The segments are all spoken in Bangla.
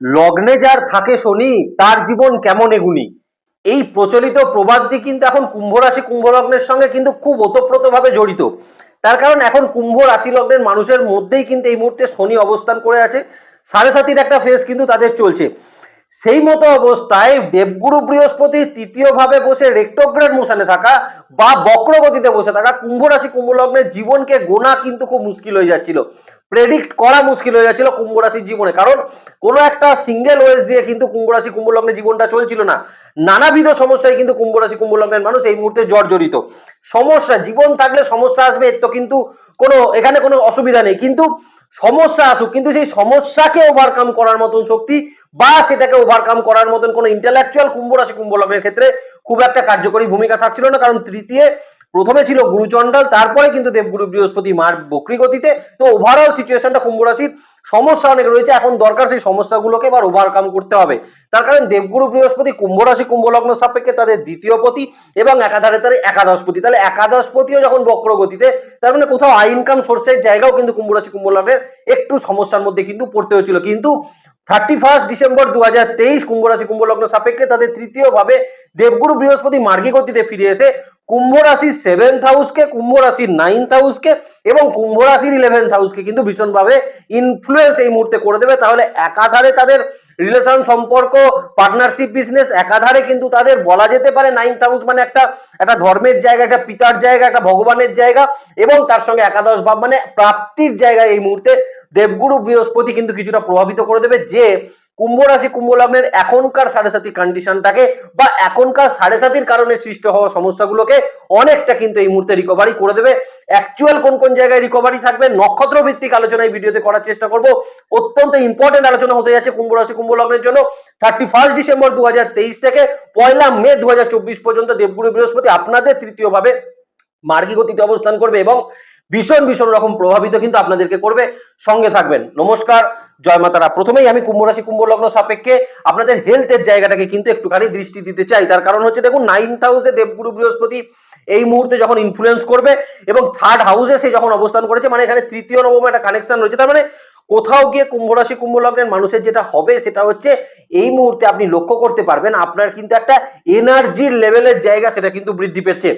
লগ্নে যার থাকে শনি, তার জীবন কেমন এগুনি? এই প্রচলিত প্রবাদটি কিন্তু এখন কুম্ভ রাশি, কুম্ভ লগ্নের সঙ্গে কিন্তু খুব ওতপ্রোতভাবে জড়িত। তার কারণ এখন কুম্ভ রাশি লগ্নের মানুষের মধ্যেই কিন্তু এই মুহূর্তে শনি অবস্থান করে আছে। সাড়ে সাতির একটা ফেজ কিন্তু তাদের চলছে। সেই মতো অবস্থায় দেবগুরু বৃহস্পতি তৃতীয় ভাবে বসে রেক্টোগ্রেড মোশনে থাকা বা বক্রগতিতে বসে থাকা কুম্ভ রাশি, কুম্ভ লগ্নের জীবনকে গোনা কিন্তু খুব মুশকিল হয়ে যাচ্ছিল। প্রেডিক্ট করা মুশকিল হয়ে যাচ্ছিল কুম্ভ রাশির জীবনে। কারণ কোনো একটা সিঙ্গেল ওয়েস দিয়ে কিন্তু কুম্ভ রাশি, কুম্ভ লগ্নের জীবনটা চলছিল না। নানাবিধ সমস্যায় কিন্তু কুম্ভ রাশি, কুম্ভ লগ্নের মানুষ এই মুহূর্তে জর্জরিত। সমস্যা, জীবন থাকলে সমস্যা আসবে, এর তো কিন্তু কোনো, এখানে কোনো অসুবিধা নেই। কিন্তু সমস্যা আসুক, কিন্তু সেই সমস্যাকে ওভারকাম করার মতন শক্তি বা সেটাকে ওভারকাম করার মতন কোনো ইন্টেলেকচুয়াল কুম্ভ রাশি, কুম্ভ লগ্নের ক্ষেত্রে খুব একটা কার্যকরী ভূমিকা থাকছিল না। কারণ তৃতীয় প্রথমে ছিল গুরুচণ্ডাল তারপরে কিন্তু দেবগুরু বৃহস্পতি মার বক্রি গতিতে। তো ওভারঅল সিচুয়েশনটা কুম্ভ রাশির সমস্যা অনেক রয়েছে। এখন দরকার সেই সমস্যাগুলোকে এবার ওভারকাম করতে হবে। তার কারণ দেবগুরু বৃহস্পতি কুম্ভ রাশি, কুম্ভ লগ্ন সাপেক্ষে তাদের দ্বিতীয় পতি এবং একাধারে তার একাদশপতি তাহলে একাদশপতিও যখন বক্র গতিতে, তার মানে কোথাও আই ইনকাম সোর্সের জায়গাও কিন্তু কুম্ভ রাশি, কুম্ভ লগ্নের একটু সমস্যার মধ্যে কিন্তু পড়তে হয়েছিল কিন্তু থার্টি ফার্স্ট ডিসেম্বর দু হাজার তেইশ কুম্ভ রাশি, কুম্ভ লগ্ন সাপেক্ষে তাদের তৃতীয় ভাবে দেবগুরু বৃহস্পতি মার্গী গতিতে ফিরে এসে কুম্ভ রাশির সেভেন্থ হাউসকে কুম্ভ রাশির নাইন্থ হাউসকে এবং কুম্ভ রাশির ইলেভেন্থ হাউসকে কিন্তু ভীষণভাবে ইনফ্লুয়েন্স এই মুহূর্তে করে দেবে। তাহলে একাধারে তাদের রিলেশন সম্পর্ক পার্টনারশিপ বিজনেস একাধারে কিন্তু তাদের বলা যেতে পারে নাইন্থ হাউস মানে একটা একটা ধর্মের জায়গা, একটা পিতার জায়গা, একটা ভগবানের জায়গা এবং তার সঙ্গে একাদশ ভাব মানে প্রাপ্তির জায়গা এই মুহূর্তে দেবগুরু বৃহস্পতি কিন্তু কিছুটা প্রভাবিত করে দেবে যে কুম্ভ রাশি, কুম্ভ লগ্নের এখনকার সাড়ে সাতি কন্ডিশনটাকে বা এখনকার সাড়ে সাতির কারণে সৃষ্ট হওয়া সমস্যাগুলোকে অনেকটা কিন্তু এই মুহূর্তে রিকভারি করে দেবে। অ্যাকচুয়াল কোন কোন জায়গায় রিকভারি থাকবে নক্ষত্র ভিত্তিক আলোচনা এই ভিডিওতে করার চেষ্টা করব। অত্যন্ত ইম্পর্টেন্ট আলোচনা হতে যাচ্ছে কুম্ভ রাশি, কুম্ভ লগ্নের জন্য। থার্টি ফার্স্ট ডিসেম্বর দু হাজার তেইশ থেকে পয়লা মে দু হাজার চব্বিশ পর্যন্ত দেবগুরু বৃহস্পতি আপনাদের তৃতীয়ভাবে মার্গী গতিতে অবস্থান করবে এবং ভীষণ ভীষণ রকম প্রভাবিত কিন্তু আপনাদেরকে করবে। সঙ্গে থাকবেন। নমস্কার, জয় মাতারা। প্রথমেই আমি কুম্ভ রাশি, কুম্ভ লগ্ন সাপেক্ষে আপনাদের হেলথের জায়গাটাকে কিন্তু একটুখানি দৃষ্টি দিতে চাই। তার কারণ হচ্ছে দেখুন নাইন্থ হাউসে দেবগুরু বৃহস্পতি এই মুহূর্তে যখন ইনফ্লুয়েন্স করবে এবং থার্ড হাউসে সে যখন অবস্থান করেছে মানে এখানে তৃতীয়, নবম একটা কানেকশন রয়েছে। তার মানে কোথাও গিয়ে কুম্ভ রাশি, কুম্ভ লগ্নের মানুষের যেটা হবে সেটা হচ্ছে এই মুহূর্তে আপনি লক্ষ্য করতে পারবেন আপনার কিন্তু একটা এনার্জির লেভেলের জায়গা সেটা কিন্তু বৃদ্ধি পেচ্ছে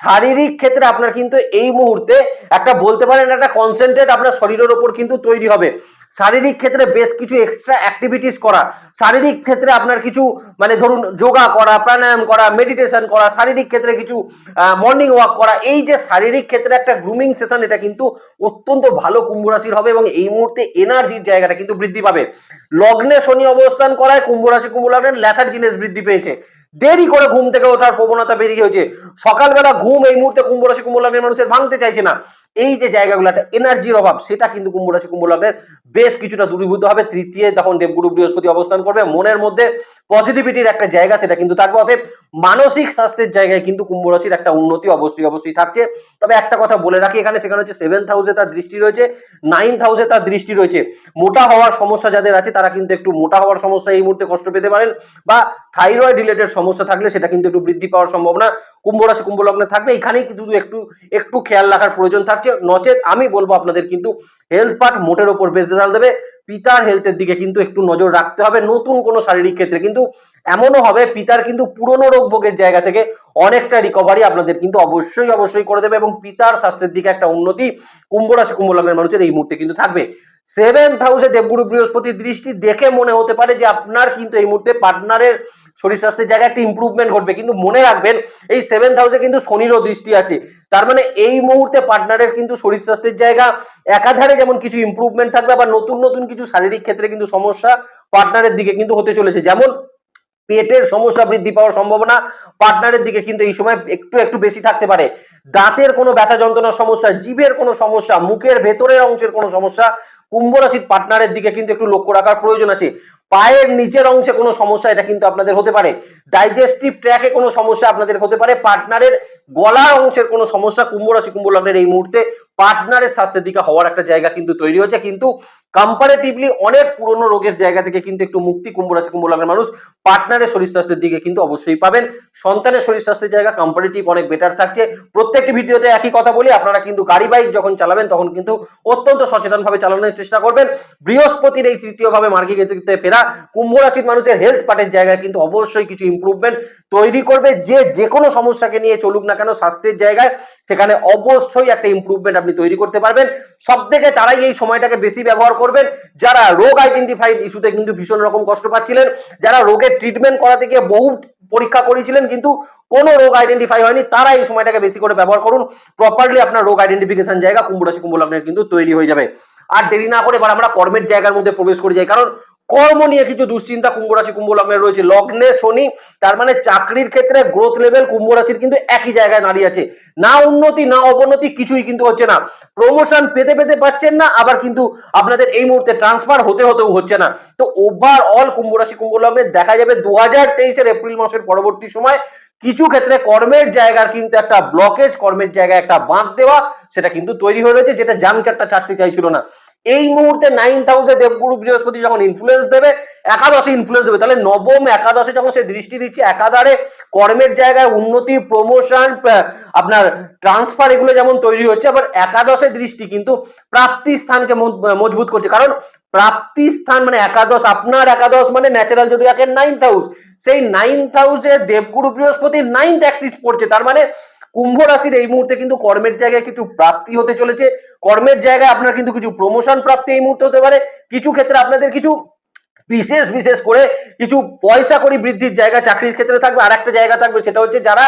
শারীরিক ক্ষেত্রে আপনার কিন্তু এই মুহূর্তে একটা বলতে পারেন একটা কনসেন্ট্রেট আপনার শরীরের ওপর কিন্তু তৈরি হবে। শারীরিক ক্ষেত্রে বেশ কিছু এক্সট্রা অ্যাক্টিভিটিস করা। শারীরিক ক্ষেত্রে আপনার কিছু মানে ধরুন যোগা করা, প্রাণায়াম করা মেডিটেশন করা, শারীরিক ক্ষেত্রে কিছু মর্নিং ওয়াক করা, এই যে শারীরিক ক্ষেত্রে একটা গ্রুমিং সেশন এটা কিন্তু অত্যন্ত ভালো কুম্ভ রাশির হবে এবং এই মুহূর্তে এনার্জির জায়গাটা কিন্তু বৃদ্ধি পাবে। লগ্নে শনি অবস্থান করায় কুম্ভ রাশি কুম্ভ লগ্নের ল্যাথার জিনিস বৃদ্ধি পেয়েছে। দেরি করে ঘুম থেকে ওঠার প্রবণতা বেরিয়ে হয়েছে সকালবেলা ঘুম এই মুহূর্তে কুম্ভ রাশি, কুম্ভ লগ্নের মানুষের ভাঙতে চাইছে না। এই যে জায়গাগুলো, একটা এনার্জির অভাব, সেটা কিন্তু কুম্ভ রাশি, কুম্ভ লগ্নের বেশ কিছুটা দূরীভূত হবে। তৃতীয় তখন দেবগুরু বৃহস্পতি অবস্থান করবে, মনের মধ্যে পজিটিভিটির একটা জায়গা, সেটা কিন্তু থাকবে। অতএব মানসিক স্বাস্থ্যের জায়গায় কিন্তু কুম্ভ রাশির একটা উন্নতি অবশ্যই অবশ্যই থাকছে। তবে একটা কথা বলে রাখি এখানে, সেখানে হচ্ছে সেভেন্থ হাউসে তার দৃষ্টি রয়েছে নাইন্থ হাউসে তার দৃষ্টি রয়েছে। মোটা হওয়ার সমস্যা যাদের আছে, তারা কিন্তু একটু মোটা হওয়ার সমস্যা এই মুহূর্তে কষ্ট পেতে পারেন। বা থাইরয়েড রিলেটেড সমস্যা থাকলে সেটা কিন্তু একটু বৃদ্ধি পাওয়ার সম্ভাবনা। কুম্ভ রাশি, কুম্ভ লগ্নে থাকবে, এখানেই কিন্তু একটু একটু খেয়াল রাখার প্রয়োজন থাকছে। নচেত আমি বলব আপনাদের কিন্তু হেলথ পার্ট মোটের ওপর বেশ রেজাল্ট দেবে। পিতার হেলথের দিকে কিন্তু একটু নজর রাখতে হবে। নতুন কোনো শারীরিক ক্ষেত্রে কিন্তু এমনও হবে, পিতার কিন্তু পুরনো রোগ ভোগের জায়গা থেকে অনেকটা রিকভারি আপনাদের কিন্তু অবশ্যই অবশ্যই করে দেবে এবং পিতার স্বাস্থ্যের দিকে একটা উন্নতি কুম্ভ রাশি, কুম্ভ লগ্নের মানুষের এই মুহূর্তে কিন্তু থাকবে। সেভেন্থ হাউসে দেবগুরু বৃহস্পতির দৃষ্টি দেখে মনে হতে পারে যে আপনার কিন্তু এই মুহূর্তে পার্টনারের শরীর স্বাস্থ্যের জায়গায় একটা ইম্প্রুভমেন্ট ঘটবে। কিন্তু মনে রাখবেন, এই সেভেন্থ হাউসে কিন্তু শনিরও দৃষ্টি আছে। তার মানে এই মুহূর্তে পার্টনারের কিন্তু শরীর স্বাস্থ্যের জায়গা একাধারে যেমন কিছু ইম্প্রুভমেন্ট থাকবে, আবার নতুন নতুন কিছু শারীরিক ক্ষেত্রে কিন্তু সমস্যা পার্টনারের দিকে কিন্তু হতে চলেছে। যেমন পেটের সমস্যা বৃদ্ধি পাওয়ার সম্ভাবনা পার্টনারের দিকে কিন্তু এই সময় একটু একটু বেশি থাকতে পারে। দাঁতের কোনো ব্যথা যন্ত্রণার সমস্যা, জিভের কোনো সমস্যা, মুখের ভেতরের অংশের কোনো সমস্যা কুম্ভ রাশির পার্টনারের দিকে কিন্তু একটু লক্ষ্য রাখার প্রয়োজন আছে। পায়ের নিচের অংশে কোনো সমস্যা, এটা কিন্তু আপনাদের হতে পারে। ডাইজেস্টিভ ট্র্যাকে কোনো সমস্যা আপনাদের হতে পারে। পার্টনারের গলার অংশের কোনো সমস্যা কুম্ভ রাশি কুম্ভ লগ্নের এই মুহূর্তে পার্টনারের স্বাস্থ্যের দিকে হওয়ার একটা জায়গা কিন্তু তৈরি হচ্ছে কিন্তু কম্পারেটিভলি অনেক পুরনো রোগের জায়গা থেকে কিন্তু একটু মুক্তি কুম্ভ রাশি কুম্ভ লগ্নের মানুষ পার্টনারের শরীর স্বাস্থ্যের দিকে কিন্তু অবশ্যই পাবেন। সন্তানের শরীর স্বাস্থ্যের জায়গা কম্পারেটিভ অনেক বেটার থাকছে। প্রত্যেকটি ভিডিওতে একই কথা বলি, আপনারা কিন্তু গাড়ি বাইক যখন চালাবেন তখন কিন্তু অত্যন্ত সচেতনভাবে চালানোর চেষ্টা করবেন। বৃহস্পতির এই তৃতীয়ভাবে ভাবে মার্গে ফেরা কুম্ভ রাশির মানুষের হেলথ পার্টের জায়গায় কিন্তু অবশ্যই কিছু ইম্প্রুভমেন্ট তৈরি করবে। যে যে কোনো সমস্যাকে নিয়ে চলুক না কেন, স্বাস্থ্যের জায়গায় সেখানে অবশ্যই একটা ইমপ্রুভমেন্ট আপনি তৈরি করতে পারবেন। সব থেকে তারাই এই সময়টাকে বেশি ব্যবহার করবেন। যারা রোগ আইডেন্টিফাইড ইস্যুতে কিন্তু ভীষণ রকম কষ্ট পাচ্ছিলেন, যারা রোগের ট্রিটমেন্ট করাতে গিয়ে বহু পরীক্ষা করেছিলেন, কিন্তু কোনো রোগ আইডেন্টিফাই হয়নি, তারা এই সময়টাকে বেশি করে ব্যবহার করুন। প্রপারলি আপনার রোগ আইডেন্টিফিকেশন জায়গা কুম্ভ রাশি কুম্ভ লগ্নের কিন্তু তৈরি হয়ে যাবে। আর দেরি না করে এবার আমরা কর্মের জায়গার মধ্যে প্রবেশ করে যাই, কারণ কর্ম নিয়ে কিছু দুশ্চিন্তা, কুম্ভ রাশি, কুম্ভ রয়েছে। লগ্নে শনি, তার মানে চাকরির ক্ষেত্রে গ্রোথ লেভেল কুম্ভ রাশির কিন্তু একই জায়গায় দাঁড়িয়ে আছে। না উন্নতি, না অবনতি কিছুই কিন্তু হচ্ছে না। প্রমোশন পেতে পেতে পাচ্ছেন না, আবার কিন্তু আপনাদের এই মুহূর্তে ট্রান্সফার হতে, হতেও হচ্ছে না। তো ওভারঅল কুম্ভ রাশি, কুম্ভ লগ্নে দেখা যাবে দু হাজার তেইশের এপ্রিল মাসের পরবর্তী সময় কিছু ক্ষেত্রে কর্মের জায়গার কিন্তু একটা ব্লকেজ কর্মের জায়গায় একটা বাঁধ দেওয়া, সেটা কিন্তু তৈরি হয়ে রয়েছে, যেটা জাং চারটা ছাড়তে চাইছিল না। এই মুহূর্তে নাইন হাউসে দেবগুরু বৃহস্পতি যখন ইনফ্লুয়েন্স দেবে, একাদশে ইনফ্লুয়েন্স দেবে, তাহলে নবম একাদশে যখন সে দৃষ্টি দিচ্ছে, একাধারে কর্মের জায়গায় উন্নতি প্রমোশন আপনার ট্রান্সফার এগুলো যেমন তৈরি হচ্ছে, আবার একাদশে দৃষ্টি কিন্তু প্রাপ্তি স্থানকে মজ- মজবুত করছে। কারণ প্রাপ্তি স্থান মানে একাদশ, আপনার একাদশ মানে ন্যাচারাল যদি রাখেন নাইন্থ হাউস সেই নাইন্থ হাউসে দেবগুরু বৃহস্পতি নাইন্থ অ্যাক্সিস পড়ছে, তার মানে কুম্ভ রাশির এই মুহূর্তে কিন্তু কর্মের জায়গায় কিছু প্রাপ্তি হতে চলেছে। কর্মের জায়গায় আপনার কিন্তু কিছু প্রমোশন প্রাপ্তি এই মুহূর্তে হতে পারে। কিছু ক্ষেত্রে আপনাদের কিছু বিশেষ বিশেষ করে কিছু পয়সা করি বৃদ্ধির জায়গা চাকরির ক্ষেত্রে থাকবে। আর একটা জায়গা থাকবে, সেটা হচ্ছে যারা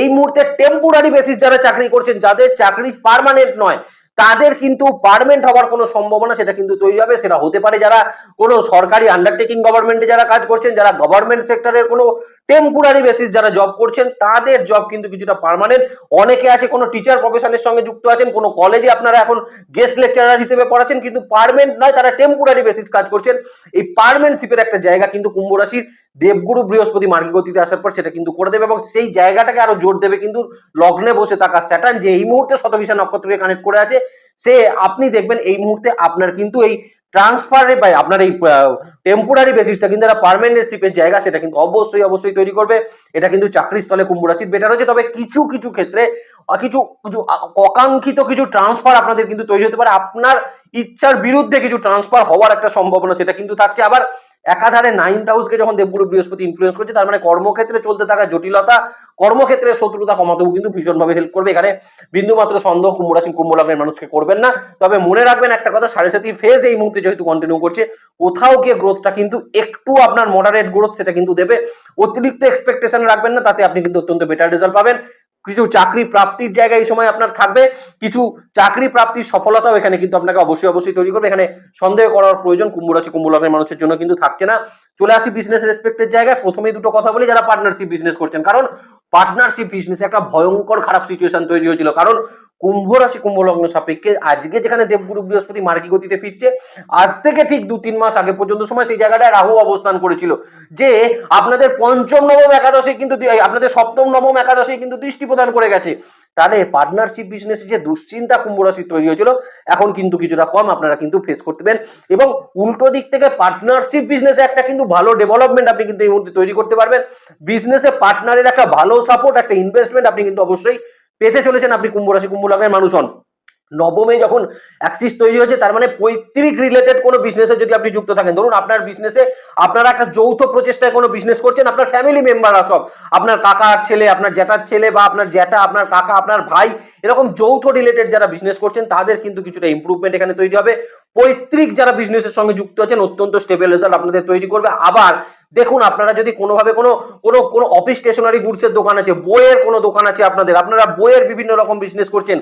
এই মুহূর্তে টেম্পোরারি বেসিস যারা চাকরি করছেন, যাদের চাকরি পার্মানেন্ট নয়, তাদের কিন্তু পারমেন্ট হওয়ার কোনো সম্ভাবনা সেটা কিন্তু তৈরি হবে। সেটা হতে পারে যারা কোনো সরকারি আন্ডারটেকিং গভর্নমেন্টে যারা কাজ করছেন, যারা গভর্নমেন্ট সেক্টরের কোনো টেম্পোরারি বেসিস যারা জব করছেন, তাদের জব কিন্তু কিছুটা পার্মানেন্ট অনেকে আছে, কোনো টিচার প্রফেশনের সঙ্গে যুক্ত আছেন, কোনো কলেজে আপনারা এখন গেস্ট লেকচারার হিসেবে পড়াচ্ছেন, কিন্তু পার্মানেন্ট নয়, তারা টেম্পোরারি বেসিস কাজ করছেন। এই পার্মানেন্টশিপের একটা জায়গা কিন্তু কুম্ভ রাশির দেবগুরু বৃহস্পতি মার্গী গতিতে আসার পর সেটা কিন্তু করে দেবে এবং সেই জায়গাটাকে আরও জোর দেবে কিন্তু লগ্নে বসে থাকা স্যাটার্ন যে এই মুহূর্তে শতবিশা নক্ষত্রকে কানেক্ট করে আছে, সে আপনি দেখবেন এই মুহূর্তে আপনার কিন্তু এই ট্রান্সফারে বা আপনার এই টেম্পোরারি বেসিসটা কিন্তু একটা পারমানেন্ট শিপের জায়গা, সেটা কিন্তু অবশ্যই অবশ্যই তৈরি করবে। এটা কিন্তু চাকরির স্থলে কুম্ভ রাশির বেটার হচ্ছে তবে কিছু কিছু ক্ষেত্রে কিছু কিছু অকাঙ্ক্ষিত কিছু ট্রান্সফার আপনাদের কিন্তু তৈরি হতে পারে। আপনার ইচ্ছার বিরুদ্ধে কিছু ট্রান্সফার হওয়ার একটা সম্ভাবনা, সেটা কিন্তু থাকছে। আবার একাধারে নাইন্থ হাউসকে যখন দেবগুরু বৃহস্পতি ইনফ্লুয়েন্স করছে, তার মানে কর্মক্ষেত্রে চলতে থাকা জটিলতা, কর্মক্ষেত্রে শত্রুতা কমাতেও কিন্তু ভীষণভাবে হেল্প করবে। এখানে বিন্দু মাত্র সন্দেহ, কুম্ভ রাশি, কুম্ভ লগ্নের মানুষকে করবেন না। তবে মনে রাখবেন একটা কথা, সাড়ে সাতি ফেজ এই মুহূর্তে যেহেতু কন্টিনিউ করছে, কোথাও গিয়ে গ্রোথটা কিন্তু একটু আপনার মডারেট গ্রোথ সেটা কিন্তু দেবে। অতিরিক্ত এক্সপেকটেশন রাখবেন না, তাতে আপনি কিন্তু অত্যন্ত বেটার রেজাল্ট পাবেন। কিছু চাকরি প্রাপ্তির জায়গায় এই সময় আপনার থাকবে। কিছু চাকরি প্রাপ্তির সফলতাও এখানে কিন্তু আপনাকে অবশ্যই অবশ্যই তৈরি করবে। এখানে সন্দেহ করার প্রয়োজন কুম্ভ রাশি কুম্ভ লগ্নের মানুষের জন্য কিন্তু থাকছে না। চলে আসি বিজনেস রেসপেক্টের জায়গায়। প্রথমেই দুটো কথা বলি, যারা পার্টনারশিপ বিজনেস করছেন। কারণ পার্টনারশিপ বিজনেস একটা ভয়ঙ্কর খারাপ সিচুয়েশন তৈরি হয়েছিল। কারণ কুম্ভ রাশি, কুম্ভ লগ্ন সাপেক্ষে আজকে যেখানে দেবগুরু বৃহস্পতি মার্গী গতিতে ফিরছে, আজ থেকে ঠিক দু তিন মাস আগে পর্যন্ত সময় সেই জায়গাটায় রাহু অবস্থান করেছিল। যে আপনাদের পঞ্চম, নবম একাদশে কিন্তু আপনাদের সপ্তম, নবম একাদশে কিন্তু দৃষ্টি প্রদান করে গেছে। তাহলে পার্টনারশিপ বিজনেসে যে দুশ্চিন্তা কুম্ভরাশি তৈরি হয়েছিল, এখন কিন্তু কিছুটা কম, আপনারা কিন্তু ফেস করতে পারেন। এবং উল্টো দিক থেকে পার্টনারশিপ বিজনেসে একটা কিন্তু ভালো ডেভেলপমেন্ট আপনি কিন্তু এই মুহূর্তে তৈরি করতে পারবেন। বিজনেসে পার্টনারের একটা ভালো সাপোর্ট একটা ইনভেস্টমেন্ট আপনি কিন্তু অবশ্যই পেতে চলেছেন আপনি কুম্ভ রাশি কুম্ভ লগ্নের মানুষ হন। নবমে যখন অ্যাক্সিস তৈরি হয়েছে, তার মানে পৈতৃক রিলেটেড কোনো বিজনেসে যদি আপনি যুক্ত থাকেন। ধরুন আপনার বিজনেসে আপনারা একটা যৌথ প্রচেষ্টায় কোনো বিজনেস করছেন, আপনার ফ্যামিলি মেম্বাররা সব, আপনার কাকার ছেলে, আপনার জ্যাঠার ছেলে বা আপনার জ্যাঠা, আপনার কাকা, আপনার ভাই, এরকম যৌথ রিলেটেড যারা বিজনেস করছেন, তাদের কিন্তু কিছুটা ইমপ্রুভমেন্ট এখানে তৈরি হবে। পৈতৃক যারা বিজনেসের সঙ্গে যুক্ত আছেন, অত্যন্ত স্টেবল রেজাল্ট আপনাদের তৈরি করবে। আবার দেখুন, আপনারা যদি কোনোভাবে কোনো কোনো কোনো অফিস স্টেশনারি গুডসের দোকান আছে, বইয়ের কোনো দোকান আছে আপনাদের, আপনারা বইয়ের বিভিন্ন রকম বিজনেস করছেন,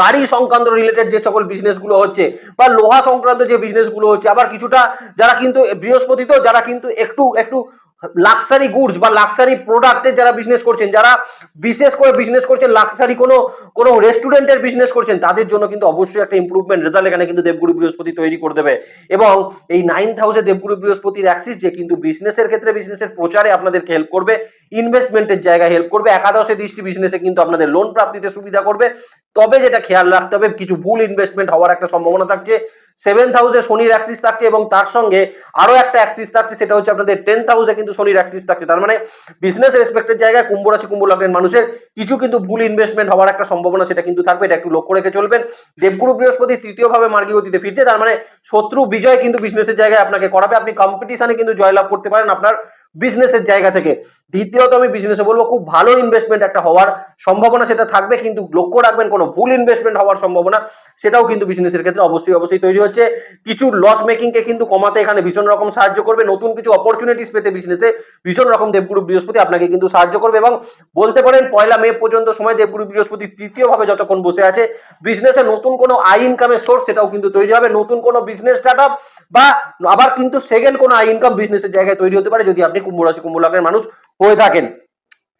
গাড়ি সংক্রান্ত রিলেটেড যে সকল বিজনেসগুলো হচ্ছে, বা লোহা সংক্রান্ত যে বিজনেসগুলো হচ্ছে, আবার কিছুটা যারা কিন্তু বৃহস্পতি তো, যারা কিন্তু একটু একটু লাক্সারি গুডস বা লাক্সারি প্রোডাক্টের যারা বিজনেস করছেন, যারা বিশেষ করে বিজনেস করছেন লাক্সারি কোনো কোনো রেস্টুরেন্টের বিজনেস করছেন, তাদের জন্য কিন্তু অবশ্যই একটা ইমপ্রুভমেন্ট রেজাল্ট এখানে কিন্তু দেবগুরু বৃহস্পতি তৈরি করে দেবে। এবং এই নাইন হাউসে দেবগুরু বৃহস্পতির অ্যাক্সিস যে কিন্তু বিজনেসের ক্ষেত্রে বিজনেসের প্রচারে আপনাদেরকে হেল্প করবে ইনভেস্টমেন্টের জায়গায় হেল্প করবে, একাদশে দৃষ্টি বিজনেসে কিন্তু আপনাদের লোন প্রাপ্তিতে সুবিধা করবে। তবে যেটা খেয়াল রাখতে হবে, কিছু ভুল ইনভেস্টমেন্ট হওয়ার একটা সম্ভাবনা থাকছে। সেভেন্থ হাউসে শনির অ্যাক্সিস থাকছে এবং তার সঙ্গে আরও একটা অ্যাক্সিস থাকছে, সেটা হচ্ছে আপনাদের টেন্থ হাউসে কিন্তু শনির অ্যাক্সিস থাকছে। তার মানে বিজনেস রেসপেক্টের জায়গায় কুম্ভ রাশি কুম্ভ লগ্নের মানুষের কিছু কিন্তু ভুল ইনভেস্টমেন্ট হওয়ার একটা সম্ভাবনা সেটা কিন্তু থাকবে, এটা একটু লক্ষ্য রেখে চলবেন। দেবগুরু বৃহস্পতি তৃতীয়ভাবে মার্গী গতিতে ফিরছে, তার মানে শত্রু বিজয় কিন্তু বিজনেসের জায়গায় আপনাকে করাবে। আপনি কম্পিটিশনে কিন্তু জয়লাভ করতে পারেন আপনার বিজনেসের জায়গা থেকে। দ্বিতীয়ত আমি বিজনেসে বলব, খুব ভালো ইনভেস্টমেন্ট একটা হওয়ার সম্ভাবনা সেটা থাকবে, কিন্তু লক্ষ্য রাখবেন, কোনো ভুল ইনভেস্টমেন্ট হওয়ার সম্ভাবনা সেটাও কিন্তু বিজনেসের ক্ষেত্রে অবশ্যই অবশ্যই তৈরি হচ্ছে। কিছু লস মেকিং কে কিন্তু কমাতে এখানে ভীষণ রকম সাহায্য করবে, নতুন কিছু অপরচুনিটিস পেতে বিজনেসে ভীষণ রকম দেবগুরু বৃহস্পতি আপনাকে কিন্তু সাহায্য করবে এবং বলতে পারেন পয়লা মে পর্যন্ত সময় দেবগুরু বৃহস্পতি তৃতীয় ভাবে যতক্ষণ বসে আছে বিজনেসে নতুন কোনো আই ইনকামের সোর্স সেটাও কিন্তু তৈরি হবে, নতুন কোনো বিজনেস স্টার্ট আপ বা আবার কিন্তু সেকেন্ড কোনো আই ইনকাম বিজনেসের জায়গায় তৈরি হতে পারে, যদি আপনি কুম্ভ রাশি, কুম্ভ মানুষ হয়ে থাকেন।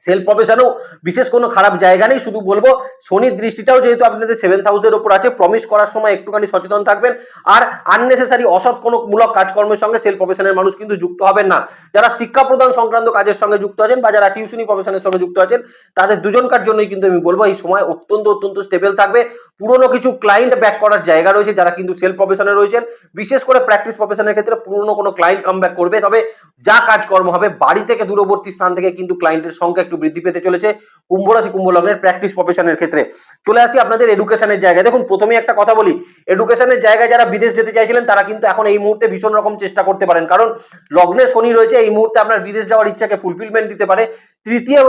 সেলফ প্রফেশনেও বিশেষ কোনো খারাপ জায়গা নেই। শুধু বলব, শনির দৃষ্টিটাও যেহেতু আপনাদের সেভেন্থ হাউসের ওপর আছে প্রমিস করার সময় একটুখানি সচেতন থাকবেন। আর আননেসেসারি অসৎ কোনো মূলক কাজকর্মের সঙ্গে সেলফ প্রফেশনের মানুষ কিন্তু যুক্ত হবেন না। যারা শিক্ষা প্রদান সংক্রান্ত কাজের সঙ্গে যুক্ত আছেন বা যারা টিউশনি প্রফেশনের সঙ্গে যুক্ত আছেন, তাদের দুজনকার জন্যই কিন্তু আমি বলব, এই সময় অত্যন্ত অত্যন্ত স্টেবল থাকবে। পুরনো কিছু ক্লায়েন্ট ব্যাক করার জায়গা রয়েছে, যারা কিন্তু সেলফ প্রফেশনে রয়েছেন। বিশেষ করে প্র্যাকটিস প্রফেশনের ক্ষেত্রে পুরনো কোনো ক্লায়েন্ট কাম করবে, তবে যা কাজকর্ম হবে, বাড়ি থেকে দূরবর্তী স্থান থেকে কিন্তু ক্লায়েন্টের সংখ্যা একটু বৃদ্ধি পেতে চলেছে। কুম্ভ রাশি, কুম্ভ লগ্নের প্র্যাকটিস প্রফেশনের ক্ষেত্রে। চলে আসি আপনাদের এডুকেশনের জায়গায়। দেখুন প্রথমে একটা কথা বলি। এডুকেশনের জায়গায় যারা বিদেশ যেতে চাইছিলেন, তারা কিন্তু এখন এই মুহূর্তে ভীষণ রকম চেষ্টা করতে পারেন। কারণ, লগ্নে শনি রয়েছে, এই মুহূর্তে আপনার বিদেশ যাওয়ার ইচ্ছাকে ফুলফিলমেন্ট দিতে পারে। তৃতীয়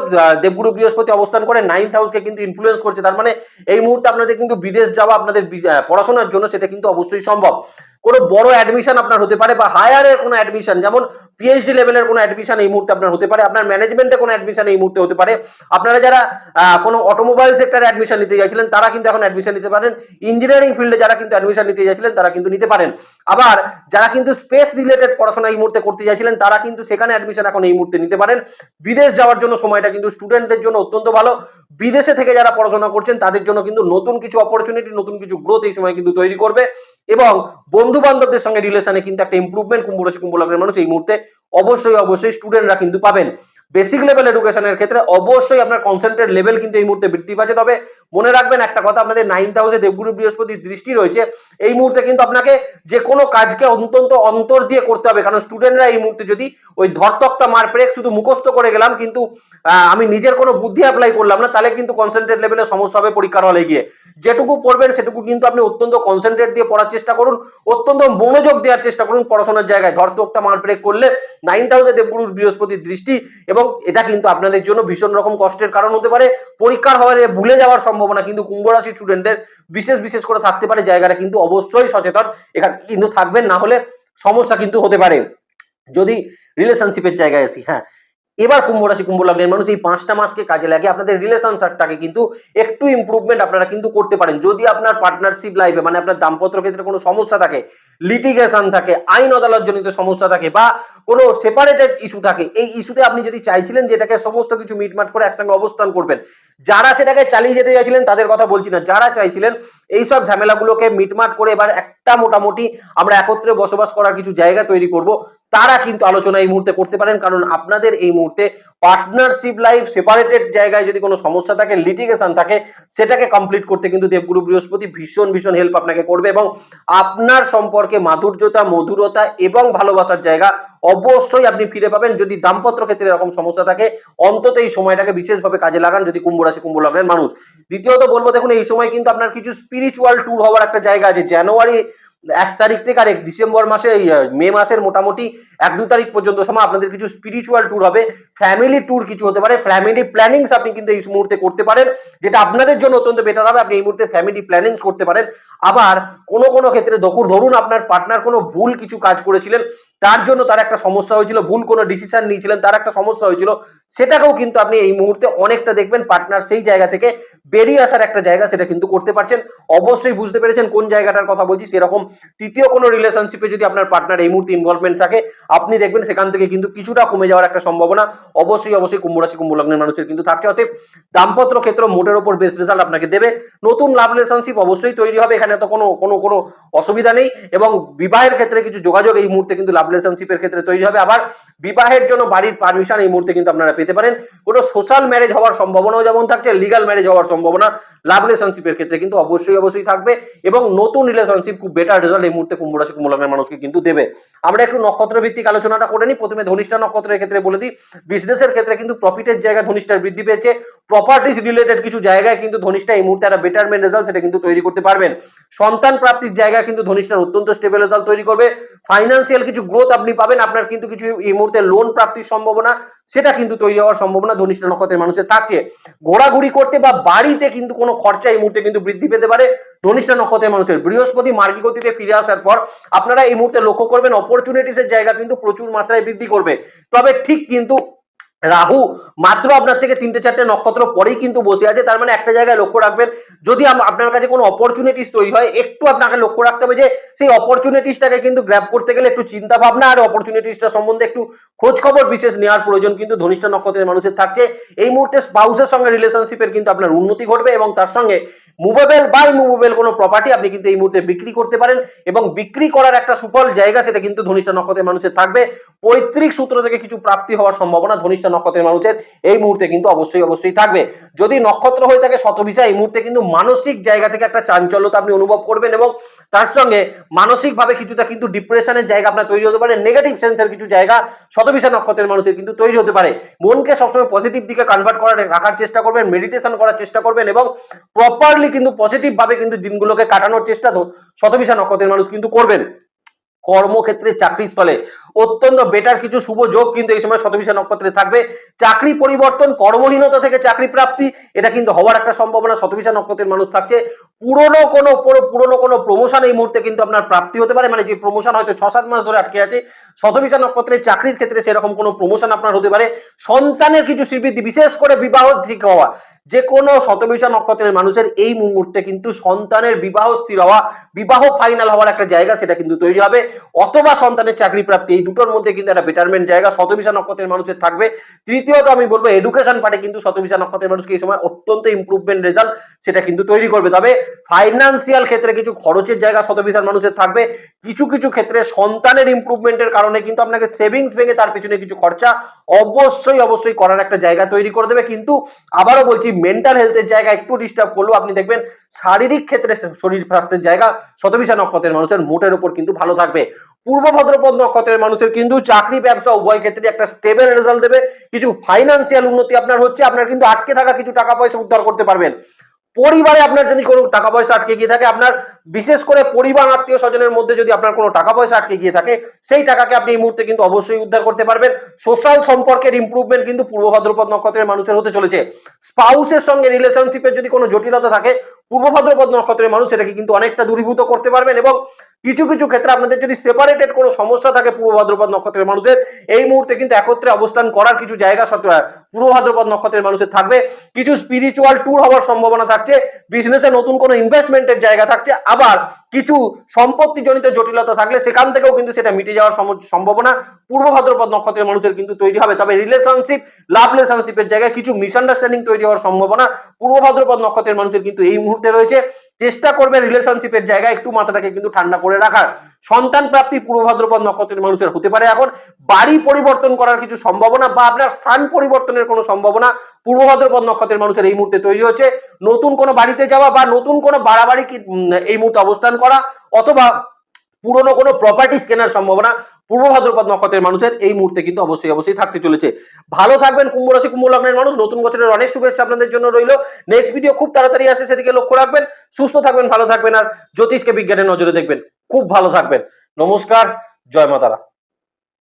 দেবগুরু বৃহস্পতি অবস্থান করে নাইন্থ হাউসকে কিন্তু ইনফ্লুয়েন্স করছে। তার মানে এই মুহূর্তে আপনাদের কিন্তু বিদেশ যাওয়া, আপনাদের পড়াশোনার জন্য সেটা কিন্তু অবশ্যই সম্ভব। কোনো বড় অ্যাডমিশন আপনার হতে পারে বা হায়ারের কোনো অ্যাডমিশন যেমন পিএইচডি লেভেলের কোনো অ্যাডমিশন এই মুহূর্তে আপনার হতে পারে। আপনার ম্যানেজমেন্টে কোনো অ্যাডমিশন এই মুহূর্তে হতে পারে। আপনারা যারা কোনো অটোমোবাইল সেক্টরে অ্যাডমিশন নিতে চাইছিলেন তারা কিন্তু এখন অ্যাডমিশন নিতে পারেন। ইঞ্জিনিয়ারিং ফিল্ডে যারা কিন্তু অ্যাডমিশন নিতে চাইছিলেন তারা কিন্তু নিতে পারেন। আবার যারা কিন্তু স্পেস রিলেটেড পড়াশোনা এই মুহূর্তে করতে চাইছিলেন তারা কিন্তু সেখানে অ্যাডমিশন এখন এই মুহূর্তে নিতে পারেন। বিদেশ যাওয়ার জন্য সময়টা কিন্তু স্টুডেন্টদের জন্য অত্যন্ত ভালো। বিদেশে থেকে যারা পড়াশোনা করছেন, তাদের জন্য কিন্তু নতুন কিছু অপরচুনিটি নতুন কিছু গ্রোথ এই সময় কিন্তু তৈরি করবে এবং বন্ধু বান্ধবদের সঙ্গে রিলেশনে কিন্তু একটা ইম্প্রুভমেন্ট কুম্ভ রাশি, কুম্ভ লগ্নের মানুষ এই মুহূর্তে অবশ্যই অবশ্যই স্টুডেন্টরা কিন্তু পাবেন। বেসিক লেভেল এডুকেশনের ক্ষেত্রে অবশ্যই আপনার কনসেন্ট্রেট লেভেল কিন্তু এই মুহূর্তে বৃদ্ধি পাচ্ছে। তবে মনে রাখবেন একটা কথা, আপনাদের নাইন্থ হাউসে দেবগুরু বৃহস্পতির দৃষ্টি রয়েছে। এই মুহূর্তে কিন্তু আপনাকে যে কোনো কাজকে অন্তত অন্তর দিয়ে করতে হবে। কারণ স্টুডেন্টরা এই মুহূর্তে যদি ওই ধরতক্তা মার পেরে শুধু মুখস্থ করে গেলাম, কিন্তু আমি নিজের কোনো বুদ্ধি অ্যাপ্লাই করলাম না, তাহলে কিন্তু কনসেন্ট্রেট লেভেলে সমস্যা হবে পরীক্ষার হলে গিয়ে। যেটুকু পড়বেন সেটুকু কিন্তু আপনি অত্যন্ত কনসেন্ট্রেট দিয়ে পড়ার চেষ্টা করুন, অত্যন্ত মনোযোগ দেওয়ার চেষ্টা করুন পড়াশোনার জায়গায়। ধরতক্তা মার ব্রেক করলে নাইন হাউসে দেবগুরুর বৃহস্পতির দৃষ্টি এবং এটা কিন্তু আপনাদের জন্য ভীষণ রকম কষ্টের কারণ হতে পারে। পরীক্ষার হলে ভুলে যাওয়ার সম্ভাবনা কিন্তু কুম্ভ রাশি স্টুডেন্টদের বিশেষ বিশেষ করে থাকতে পারে। জায়গাটা কিন্তু অবশ্যই সচেতন। এখানে কিন্তু থাকবেন, না হলে সমস্যা কিন্তু হতে পারে। যদি রিলেশনশিপের জায়গায় আসি হ্যাঁ এবার কুম্ভ রাশি, কুম্ভ লগ্নের মানুষ এই পাঁচটা মাসকে কাজে লাগে আপনাদের রিলেশনশিপটাকে কিন্তু একটু ইমপ্রুভমেন্ট আপনারা কিন্তু করতে পারেন। যদি আপনার পার্টনারশিপ লাইফে মানে আপনার দাম্পত্য ক্ষেত্রে কোনো সমস্যা থাকে লিটিগেশন থাকে, আইন আদালত জনিত সমস্যা থাকে বা কোনো সেপারেটেড ইস্যু থাকে, এই ইস্যুতে আপনি যদি চাইছিলেন যে এটাকে সমস্ত কিছু মিটমাট করে একসঙ্গে অবস্থান করবেন, যারা সেটাকে চালিয়ে যেতে চাইছিলেন তাদের কথা বলছি না, যারা চাইছিলেন এইসব ঝামেলাগুলোকে মিটমাট করে এবার একটা মোটামুটি আমরা একত্রে বসবাস করার কিছু জায়গা তৈরি করব তারা কিন্তু আলোচনা এই মুহূর্তে করতে পারেন, কারণ আপনাদের এই মুহূর্তে পার্টনারশিপ লাইফ সেপারেটেড জায়গায় যদি কোনো সমস্যা থাকে লিটিগেশন থাকে, সেটাকে কমপ্লিট করতে কিন্তু দেবগুরু বৃহস্পতি ভীষণ ভীষণ হেল্প আপনাকে করবে এবং আপনার সম্পর্কে মাধুর্যতা, মধুরতা এবং ভালোবাসার জায়গা অবশ্যই আপনি ফিরে পাবেন। যদি দাম্পত্য ক্ষেত্রে এরকম সমস্যা থাকে, অন্তত এই সময়টাকে বিশেষভাবে কাজে লাগান। যদি কুম্ভ রাশি, কুম্ভ লগ্নের মানুষ। দ্বিতীয়ত বলব, দেখুন, এই সময় কিন্তু আপনার কিছু স্পিরিচুয়াল ট্যুর হওয়ার একটা জায়গা আছে। জানুয়ারি এক তারিখ থেকে আর এক ডিসেম্বর মাসে মে মাসের মোটামুটি এক দু তারিখ পর্যন্ত সময় আপনাদের কিছু স্পিরিচুয়াল ট্যুর হবে। ফ্যামিলি ট্যুর কিছু হতে পারে। ফ্যামিলি প্ল্যানিংস আপনি কিন্তু এই মুহূর্তে করতে পারেন। যেটা আপনাদের জন্য অত্যন্ত বেটার হবে। আপনি এই মুহূর্তে ফ্যামিলি প্ল্যানিংস করতে পারেন। আবার কোনো কোনো ক্ষেত্রে ধরুন আপনার পার্টনার কোনো ভুল কিছু কাজ করেছিলেন, তার জন্য তার একটা সমস্যা হয়েছিল, ভুল কোনো ডিসিশন নিয়েছিলেন, তার একটা সমস্যা হয়েছিল সেটাকেও কিন্তু আপনি এই মুহূর্তে অনেকটা দেখবেন পার্টনার সেই জায়গা থেকে বেরিয়ে আসার একটা জায়গা সেটা কিন্তু করতে পারছেন। অবশ্যই বুঝতে পেরেছেন কোন জায়গাটার কথা বলছি, সেরকম তৃতীয় কোনো রিলেশনশিপে যদি আপনার পার্টনার এই মুহূর্তে ইনভলভমেন্ট থাকে, আপনি দেখবেন সেখান থেকে কিন্তু কিছুটা কমে যাওয়ার একটা সম্ভাবনা। অবশ্যই অবশ্যই কুম্ভ রাশি, কুম্ভ লগ্নের মানুষের কিন্তু থাকছে। অতএব দাম্পত্য ক্ষেত্র মোটের ওপর বেস্ট রেজাল্ট আপনাকে দেবে। নতুন লাভ রিলেশনশিপ অবশ্যই তৈরি হবে, এখানে তো কোনো কোনো কোনো অসুবিধা নেই। এবং বিবাহের ক্ষেত্রে কিছু যোগাযোগ এই মুহূর্তে কিন্তু লাভ রিলেশনশিপের ক্ষেত্রে তৈরি হবে। আবার বিবাহের জন্য বাড়ির পারমিশন এই মুহূর্তে কিন্তু আপনারা পেতে পারেন। কোনো সোশ্যাল ম্যারেজ হওয়ার সম্ভাবনাও যেমন থাকছে লিগাল ম্যারেজ হওয়ার সম্ভাবনা লাভ রিলেশনশিপের ক্ষেত্রে কিন্তু অবশ্যই অবশ্যই থাকবে এবং নতুন রিলেশনশিপ খুব বেটার রেজাল্ট এই মুহূর্তে কুম্ভ রাশি কুম্ভ লগ্নের মানুষকে কিন্তু দেবে। আমরা একটু নক্ষত্র ভিত্তিক আলোচনাটা করে নিই। প্রথমে ধনিষ্ঠা নক্ষত্রের ক্ষেত্রে বলে দিই বিজনেসের ক্ষেত্রে কিন্তু প্রফিটের জায়গা ধনিষ্ঠার বৃদ্ধি পেয়েছে। প্রপার্টিজ রিলেটেড কিছু জায়গায় কিন্তু ধনিষ্ঠা এই মুহূর্তে একটা বেটারমেন্ট রেজাল্ট সেটা কিন্তু তৈরি করতে পারবেন। সন্তান প্রাপ্তির জায়গা কিন্তু ধনিষ্ঠার অত্যন্ত স্টেবল রেজাল্ট তৈরি করবে। ফাইন্যান্সিয়াল কিছু গ্রোথ আপনি পাবেন। আপনার কিন্তু কিছু এই মুহূর্তে লোন প্রাপ্তির সম্ভাবনা, সেটা কিন্তু তৈরি হওয়ার সম্ভাবনা ধনিষ্ঠা নক্ষত্রের মানুষের থাকছে ঘোরাঘুরি করতে বা বাড়িতে কিন্তু কোনো খরচা এই মুহূর্তে কিন্তু বৃদ্ধি পেতে পারে ধনিষ্ঠা নক্ষত্রের মানুষের। বৃহস্পতি মার্গী গতিতে ফিরে আসার পর আপনারা এই মুহূর্তে লক্ষ্য করবেন অপরচুনিটিসের জায়গা কিন্তু প্রচুর মাত্রায় বৃদ্ধি করবে। তবে ঠিক কিন্তু রাহু মাত্র আপনার থেকে তিনটে চারটে নক্ষত্র পরেই কিন্তু বসে আছে, তার মানে একটা জায়গায় লক্ষ্য রাখবেন, যদি আপনার কাছে কোনো অপরচুনিটিস তৈরি হয়, একটু আপনাকে লক্ষ্য রাখতে হবে যে সেই অপরচুনিটিসটাকে কিন্তু গ্র্যাব করতে গেলে একটু চিন্তা ভাবনা আর অপরচুনিটিসটা সম্বন্ধে একটু খোঁজ খবর বিশেষ নেওয়ার প্রয়োজন কিন্তু ধনিষ্ঠা নক্ষত্রের মানুষের থাকছে। এই মুহূর্তে স্পাউসের সঙ্গে রিলেশনশিপের কিন্তু আপনার উন্নতি ঘটবে এবং তার সঙ্গে মুভেবল বা মুভেবল কোনো প্রপার্টি আপনি কিন্তু এই মুহূর্তে বিক্রি করতে পারেন এবং বিক্রি করার একটা সুফল জায়গা সেটা কিন্তু ধনিষ্ঠা নক্ষত্রের মানুষের থাকবে। পৈতৃক সূত্র থেকে কিছু প্রাপ্তি হওয়ার সম্ভাবনা ধনিষ্ঠা নক্ষত্রের মানুষের এই মুহূর্তে কিন্তু অবশ্যই অবশ্যই থাকবে। যদি নক্ষত্র হয়ে থাকে শতবিশা এই মুহূর্তে কিন্তু মানসিক জায়গা থেকে একটা চাঞ্চল্যতা আপনি অনুভব করবেন এবং তার সঙ্গে মানসিকভাবে কিছুটা কিন্তু ডিপ্রেশনের জায়গা আপনার তৈরি হতে পারে নেগেটিভ সেন্সের কিছু জায়গা শতবিশা নক্ষত্রের মানুষের কিন্তু তৈরি হতে পারে। মনকে সবসময় পজিটিভ দিকে কনভার্ট করার, রাখার চেষ্টা করবেন মেডিটেশন করার চেষ্টা করবেন এবং প্রপারলি কিন্তু পজিটিভ ভাবে কিন্তু দিনগুলোকে কাটানোর চেষ্টা শতবিশা নক্ষত্রের মানুষ কিন্তু করবেন। কর্মক্ষেত্রে চাকরি স্থলে অত্যন্ত বেটার কিছু শুভ যোগ কিন্তু এই সময় শতবিশা নক্ষত্রে থাকবে। চাকরি পরিবর্তন, কর্মহীনতা থেকে চাকরি প্রাপ্তি, এটা কিন্তু হওয়ার একটা সম্ভাবনা, শতবিশা নক্ষত্রের মানুষ থাকছে। পুরনো কোনো পুরনো কোনো প্রমোশন এই মুহূর্তে কিন্তু আপনার প্রাপ্তি হতে পারে মানে যে প্রমোশন হয়তো ছ সাত মাস ধরে আটকে আছে, শতবিশা নক্ষত্রের চাকরির ক্ষেত্রে সেরকম কোনো প্রমোশন আপনার হতে পারে। সন্তানের কিছু শ্রীবৃদ্ধি বিশেষ করে বিবাহ ঠিক হওয়া, যে কোনো শতবিশা নক্ষত্রের মানুষের এই মুহূর্তে কিন্তু সন্তানের বিবাহ স্থির হওয়া, বিবাহ ফাইনাল হওয়ার একটা জায়গা সেটা কিন্তু তৈরি হবে। অথবা সন্তানের চাকরি প্রাপ্তি এই দুটোর মধ্যে কিন্তু একটা বেটারমেন্ট জায়গা, শতবিশা নক্ষত্রের মানুষের থাকবে। তৃতীয়ত আমি বলব এডুকেশন পার্টে কিন্তু শতবিশা নক্ষত্রের মানুষকে এই সময় অত্যন্ত ইমপ্রুভমেন্ট রেজাল্ট সেটা কিন্তু তৈরি করবে। তবে ফাইন্যান্সিয়াল ক্ষেত্রে কিছু খরচের জায়গা শতবিশার মানুষের থাকবে। কিছু কিছু ক্ষেত্রে সন্তানের ইমপ্রুভমেন্টের কারণে কিন্তু আপনাকে সেভিংস ভেঙে তার পিছনে কিছু খরচা অবশ্যই অবশ্যই করার একটা জায়গা তৈরি করে দেবে। কিন্তু আবারও বলছি মেন্টাল হেলথের জায়গা একটু ডিস্টার্ব করলেও আপনি দেখবেন শারীরিক ক্ষেত্রে শরীর স্বাস্থ্যের জায়গা শতবিশা নক্ষত্রের মানুষের মোটের উপর কিন্তু ভালো থাকবে। পূর্ব ভদ্রপদ নক্ষত্রের মানুষের কিন্তু চাকরি ব্যবসা উভয় ক্ষেত্রে একটা স্টেবল রেজাল্ট দেবে। কিছু ফাইন্যান্সিয়াল উন্নতি আপনার হচ্ছে, আপনার কিন্তু আটকে থাকা কিছু টাকা পয়সা উদ্ধার করতে পারবেন। পরিবারে আপনার যদি কোনো টাকা পয়সা আটকে গিয়ে থাকে, আপনার বিশেষ করে পরিবার আত্মীয় স্বজনের মধ্যে যদি আপনার কোনো টাকা পয়সা আটকে গিয়ে থাকে, সেই টাকাকে আপনি এই মুহূর্তে কিন্তু অবশ্যই উদ্ধার করতে পারবেন। সোশ্যাল সম্পর্কের ইমপ্রুভমেন্ট কিন্তু পূর্ব ভাদ্রপদ নক্ষত্রের মানুষের হতে চলেছে। স্পাউসের সঙ্গে রিলেশনশিপের যদি কোনো জটিলতা থাকে, পূর্ব ভাদ্রপদ নক্ষত্রের মানুষ এটাকে কিন্তু অনেকটা দূরীভূত করতে পারবেন এবং কিছু কিছু ক্ষেত্রে আপনাদের যদি সেপারেটেড কোনো সমস্যা থাকে পূর্ব ভাদ্রপদ নক্ষত্রের মানুষের, এই মুহূর্তে কিন্তু একত্রে অবস্থান করার কিছু জায়গা সত- পূর্ব ভাদ্রপদ নক্ষত্রের মানুষের থাকবে। কিছু স্পিরিচুয়াল ট্যুর হওয়ার সম্ভাবনা থাকছে বিজনেসে নতুন কোনো ইনভেস্টমেন্টের জায়গা থাকছে, আবার কিছু সম্পত্তি জনিত জটিলতা থাকলে সেখান থেকেও কিন্তু সেটা মিটে যাওয়ার সম- সম্ভাবনা পূর্ব ভাদ্রপদ নক্ষত্রের মানুষের কিন্তু তৈরি হবে। তবে রিলেশনশিপ লাভ রিলেশনশিপের জায়গায় কিছু মিসআন্ডারস্ট্যান্ডিং তৈরি হওয়ার সম্ভাবনা পূর্ব ভাদ্রপদ নক্ষত্রের মানুষের কিন্তু এই মুহূর্তে রয়েছে। চেষ্টা করবে রিলেশনশিপের জায়গায় একটু মাথাটাকে কিন্তু ঠান্ডা করে রাখার। সন্তান প্রাপ্তি পূর্ব ভাদ্রপদ নক্ষত্রের মানুষের হতে পারে এখন। বাড়ি পরিবর্তন করার কিছু সম্ভাবনা বা আপনার স্থান পরিবর্তনের কোনো সম্ভাবনা পূর্ব ভাদ্রপদ নক্ষত্রের মানুষের এই মুহূর্তে তৈরি হচ্ছে। নতুন কোনো বাড়িতে যাওয়া বা নতুন কোনো বাড়াবাড়ি এই মুহূর্তে অবস্থান করা অথবা পুরনো কোনো প্রপার্টিস কেনার সম্ভাবনা পূর্ব ভাদ্রপদ নক্ষত্রের মানুষের এই মুহূর্তে কিন্তু অবশ্যই অবশ্যই থাকতে চলেছে। ভালো থাকবেন, কুম্ভ রাশি, কুম্ভ লগ্নের মানুষ, নতুন বছরের অনেক শুভেচ্ছা আপনাদের জন্য রইল। নেক্সট ভিডিও খুব তাড়াতাড়ি আসে, সেদিকে লক্ষ্য রাখবেন। সুস্থ থাকবেন, ভালো থাকবেন, আর জ্যোতিষকে বিজ্ঞানের নজরে দেখবেন। খুব ভালো থাকবেন। নমস্কার, জয় মাতারা।